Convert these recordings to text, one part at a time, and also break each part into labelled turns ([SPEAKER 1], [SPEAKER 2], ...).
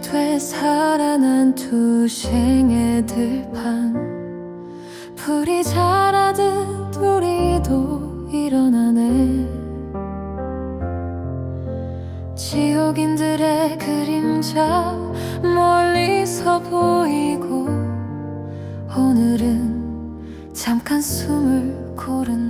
[SPEAKER 1] 되살아난 두 생의 들판 불이 자라듯 우리도 일어나네. 지옥인들의 그림자 멀리서 보이고 오늘은 잠깐 숨을 고른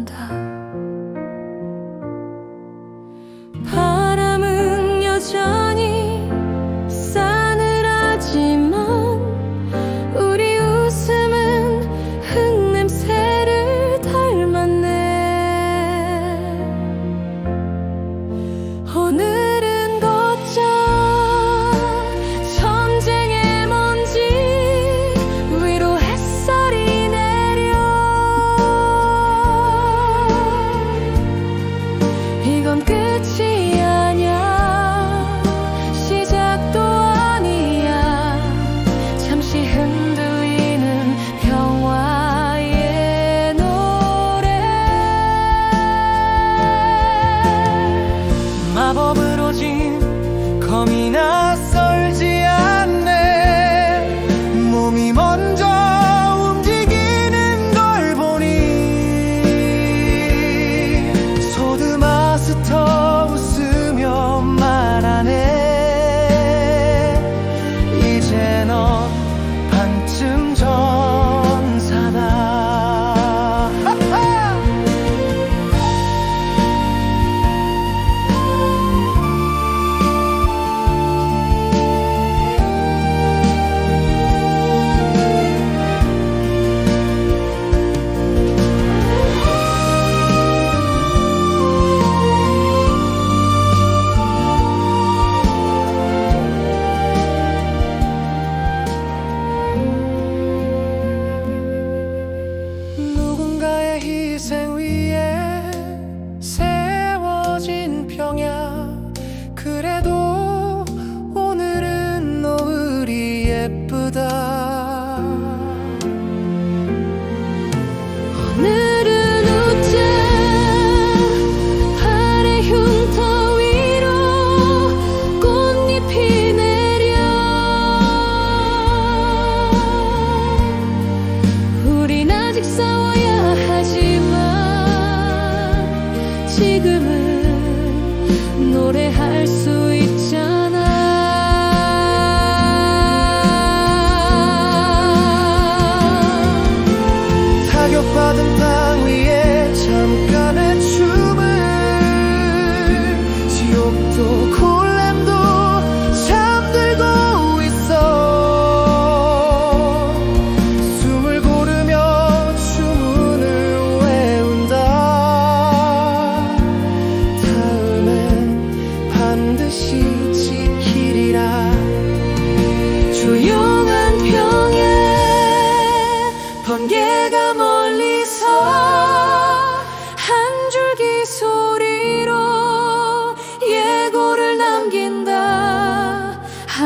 [SPEAKER 1] dicen we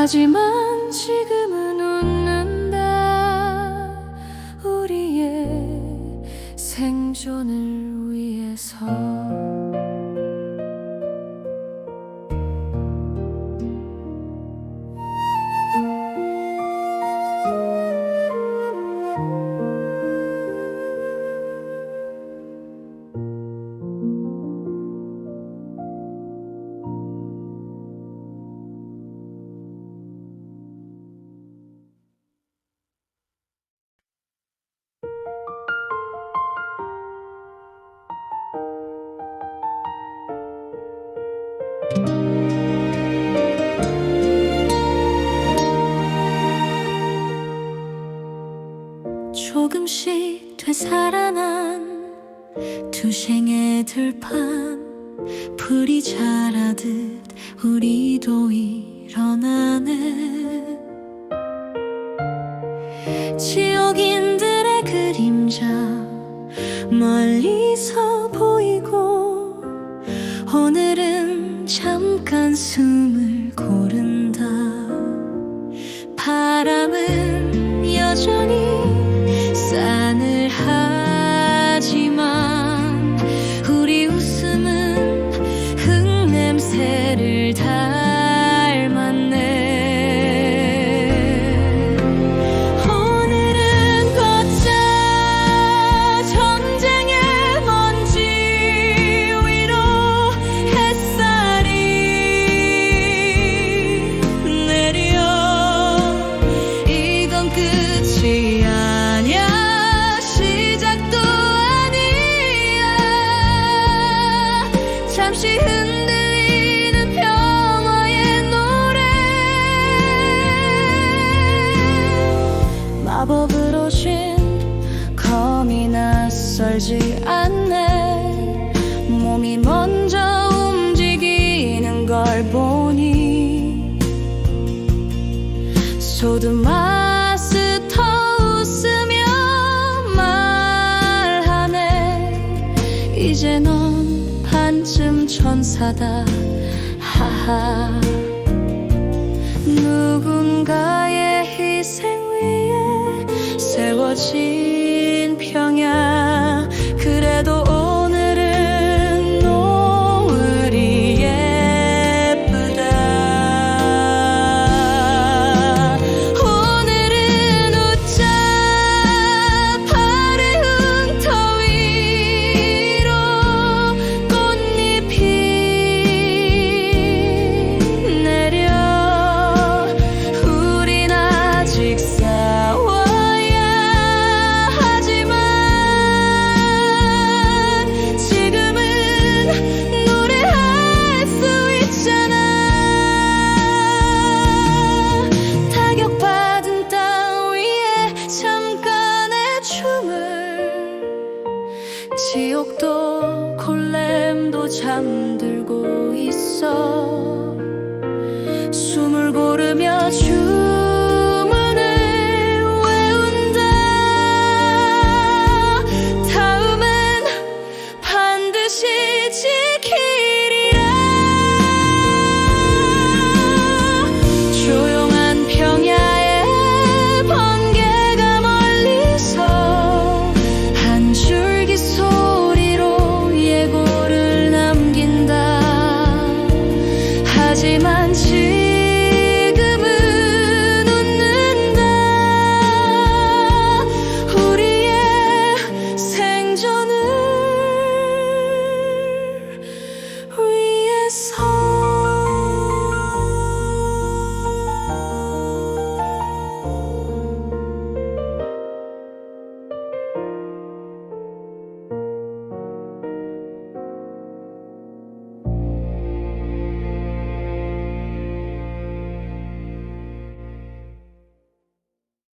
[SPEAKER 1] 하지만 지금은 웃는다. 우리의 생존을 위해서. 인생의 들판 풀이 자라듯 우리도 일어나네 지옥인들의 그림자 멀리서 보이고 오늘은 잠깐 숨을 고른 조드마스터 웃으며 말하네. 이제 넌 반쯤 천사다. 하하. 누군가의 희생 위에 세워진 잠들고 있어